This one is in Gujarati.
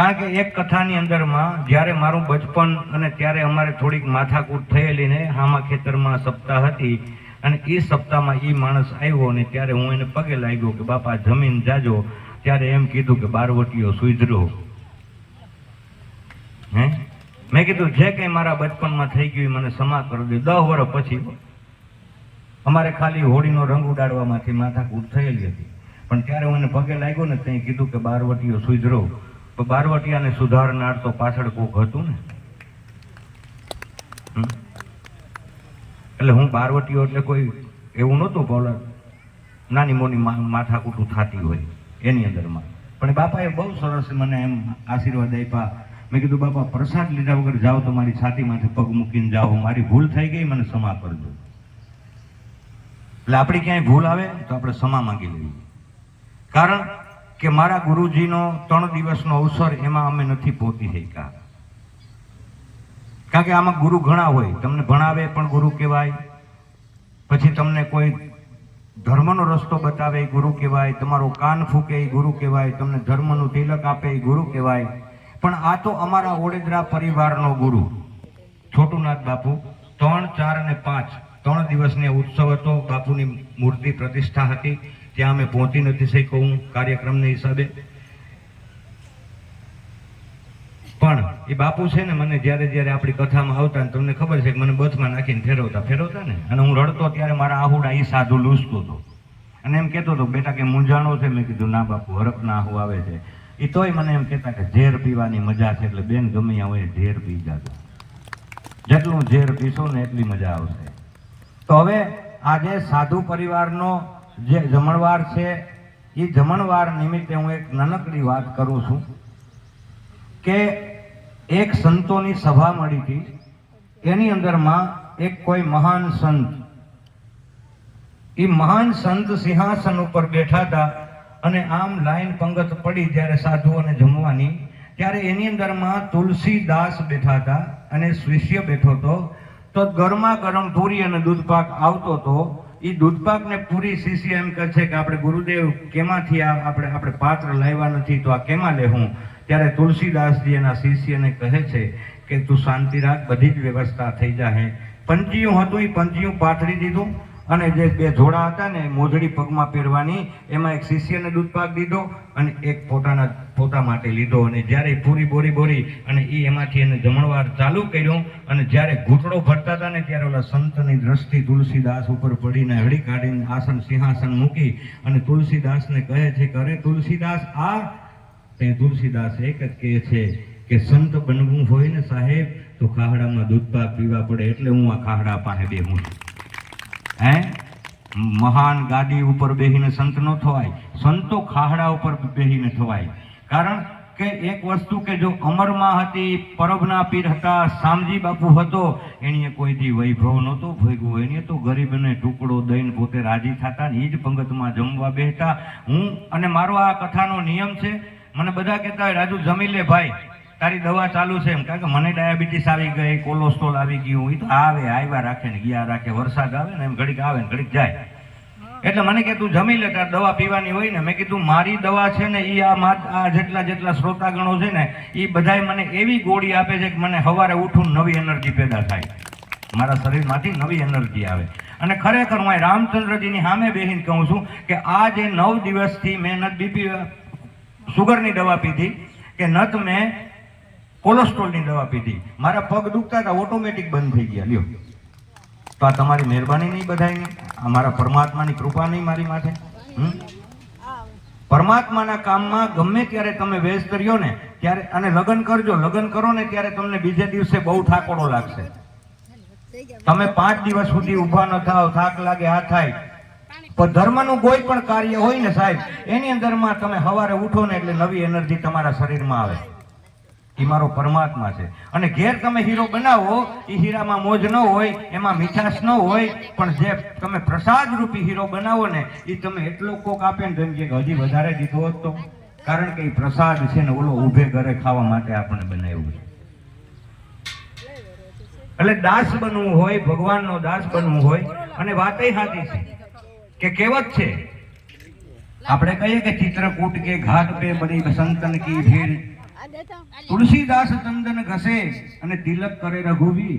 કારણ કે એક કથાની અંદરમાં જ્યારે મારું બચપન અને ત્યારે અમારે થોડીક માથાકૂટ થયેલી ને હામા ખેતરમાં સપ્તાહ હતી અને એ સપ્તાહમાં એ માણસ આવ્યો ને ત્યારે હું એને પગે લાગ્યો કે, બાપા, જમીન જાજો. ત્યારે એમ કીધું કે, બારવટીઓ સુધરો. હે? મેં કીધું, જે કંઈ મારા બચપનમાં થઈ ગયું મને ક્ષમા કરી દે. દસ વર્ષ પછી અમારે ખાલી હોળીનો રંગ ઉડાડવામાંથી માથાકૂટ થયેલી હતી. પણ ત્યારે હું એને પગે લાગ્યો ને ત્યાં કીધું કે, બારવટીઓ સુધરો. તો બારવટિયાને સુધારનાર તો પાછળ કોક હતું ને? એટલે હું બારવટીઓ એટલે કોઈ એવું નહોતું બોલર. નાની મોની માથાકૂટું થતી હોય એની અંદરમાં. પણ બાપાએ બહુ સરસ મને એમ આશીર્વાદ આપ્યા. મેં કીધું, બાપા, પ્રસાદ લીધા વગર જાઓ તો મારી છાતીમાંથી પગ મૂકીને જાઓ. મારી ભૂલ થઈ ગઈ, મને ક્ષમા કરજો. એટલે આપણી ક્યાંય ભૂલ આવે તો આપણે ક્ષમા માંગી લેવી કારણ કે મારા ગુરુજીનો ત્રણ દિવસનો અવસર એમાં અમે નથી પહોંચી શક્યા. કારણ કે આમાં ગુરુ ઘણા હોય. તમને ભણાવે પણ ગુરુ કહેવાય. પછી તમને કોઈ ધર્મનો રસ્તો બતાવે એ ગુરુ કહેવાય. તમારો કાન ફૂકે એ ગુરુ કહેવાય. તમને ધર્મનું તિલક આપે એ ગુરુ કહેવાય. પણ આ તો અમારા ઓડેદરા પરિવારનો ગુરુ. છોટુનાથ બાપુ, ત્રણ, ચાર અને પાંચ. ત્રણ દિવસને ઉત્સવ હતો. બાપુની મૂર્તિ પ્રતિષ્ઠા હતી. ત્યાં અમે પહોંચી નથી શક્યો હું કાર્યક્રમને હિસાબે. પણ એ બાપુ છે ને મને જ્યારે જ્યારે આપણી કથામાં આવતા ને તમને ખબર છે કે મને બથમાં નાખીને ફેરવતા ફેરવતા ને? અને હું રડતો ત્યારે મારા આહુડા એ સાધુ લૂસતો હતો. અને એમ કહેતો હતો, બેટા, કે મૂંઝાણો છે? મેં કીધું, ના બાપુ હરકના આહુ આવે છે. એ તોય મને એમ કહેતા કે ઝેર પીવાની મજા છે એટલે બેન ગમે હોય ઝેર પી જાજો. જેટલું ઝેર પીશો ને એટલી મજા આવશે. તો હવે આજે સાધુ પરિવારનો જે જમણવાર છે એ જમણવાર નિમિત્તે હું એક નાનકડી વાત કરું છું કે એક સંતોની સભા મળી હતી. એની અંદરમાં એક કોઈ મહાન સંત. એ મહાન સંત સિંહાસન ઉપર બેઠા હતા અને આમ લાઈન પંગત પડી જ્યારે સાધુઓને જમવાની, ત્યારે એની અંદરમાં તુલસીદાસ બેઠા હતા અને શિષ્ય બેઠો હતો. તો ગરમા ગરમ પૂરી અને દૂધપાક આવતો હતો એ દૂધપાકને પૂરી શિષ્ય એમ કહે છે કે આપણે ગુરુદેવ કેમાંથી આ આપણે આપણે પાત્ર લાવ્યા નથી તો આ કેમાં લેવું ત્યારે તુલસીદાસજી એના શિષ્યને કહે છે કે તું શાંતિ રાખ, બધી જ વ્યવસ્થા થઈ જાય પંચિયું હતું એ પંચિયું પાથરી દીધું અને જે બે જોડા હતા ને મોજડી પગમાં પહેરવાની, એમાં એક શિષ્યને દૂધપાક દીધો અને એક પોતાના પોતા માટે લીધો અને જ્યારે પૂરી બોરી બોરી અને એ એમાંથી એને જમણવાર ચાલુ કર્યો અને જ્યારે ઘૂંટડો ભરતા હતા ને ત્યારે ઓલા સંતની દ્રષ્ટિ તુલસીદાસ ઉપર પડીને હળી કાઢીને આસન સિંહાસન મૂકી અને તુલસીદાસને કહે છે કે તુલસીદાસ આ તે તુલસીદાસ એક જ કહે છે કે સંત બનવું હોય ને સાહેબ, તો ખાહડામાં દૂધપાક પીવા પડે એટલે હું આ ખાહડા પાસે બેહું હે? મહાન ગાડી ઉપર બેહીને સંત નો થવાય. સંતો ખાહડા ઉપર બેહીને થવાય. કારણ કે એક વસ્તુ કે જો અમરમાં હતી, પરબના પીર હતા, શામજી બાપુ હતો, એણીએ કોઈથી વૈભવ નહોતો ભોગવો એણીએ તો ગરીબને ટુકડો દઈને પોતે રાજી થતા ને એ જ પંગતમાં જમવા બેહતા. હું અને મારો આ કથાનો નિયમ છે, મને બધા કહેતા હોય, રાજુ, જમી લે ભાઈ, તારી દવા ચાલુ છે. એમ કારણ કે મને ડાયાબિટીસ આવી ગઈ, કોલેસ્ટ્રોલ આવી ગયું એ તો આવે, આવ્યા રાખે ને, ગયા રાખે, વરસાદ આવે ને, એમ ઘડીક આવે ને, ઘડીક જાય. એટલે મને કે, તું જમી લે, તાર દવા પીવાની હોય ને. મેં કીધું, મારી દવા છે ને એ આ આ જેટલા જેટલા શ્રોતાગણો છે ને એ બધાય મને એવી ગોળી આપે છે કે મને સવારે ઉઠું નવી એનર્જી પેદા થાય. મારા શરીરમાંથી નવી એનર્જી આવે. અને ખરેખર હું રામચંદ્રજીની સામે બેસીને કહું છું કે, આ જે નવ દિવસથી મેં નત બીપી સુગરની દવા પીધી, કે નત મેં કોલેસ્ટ્રોલની દવા પીધી. મારા પગ દુખતા હતા, ઓટોમેટિક બંધ થઈ ગયા. લ્યો. તો આ તમારી મહેરબાની નહીં બધાયની આ મારા પરમાત્માની કૃપા નહીં મારી માટે પરમાત્માના કામમાં ગમે ત્યારે તમે વ્યસ્ત કર્યો ને, ત્યારે, અને લગ્ન કરજો, લગ્ન કરો ને ત્યારે તમને બીજે દિવસે બહુ થાકોડો લાગશે. તમે પાંચ દિવસ સુધી ઊભા ન થાવ થાક લાગે આ થાય. પણ ધર્મનું કોઈ પણ કાર્ય હોય ને સાહેબ, એની અંદરમાં તમે સવારે ઉઠો ને એટલે નવી એનર્જી તમારા શરીરમાં આવે. એ મારો પરમાત્મા છે. અને ઘેર તમે હીરો બનાવો, એ હીરામાં મોજ ન હોય, એમાં મીઠાશ ન હોય, પણ જે તમે પ્રસાદ રૂપી હીરો બનાવો ને, એ તમે એટલો કોક આપે ને તેમ કે હજી વધારે દીધો હોત. કારણ કે એ પ્રસાદ છે ને ઓલો ઊભે ઘરે ખાવા માટે આપણે બનાવ્યું છે. એટલે દાસ બનવું હોય, ભગવાનનો દાસ બનવું હોય, અને વાતય સાચી છે. કે કહેવત છે? આપણે કહીએ કે ચિત્રકૂટ કે ઘાટ પે બની સંતન કી ભીડ તુલસીદાસ ચંદન ઘસે અને તિલક કરે રઘુવી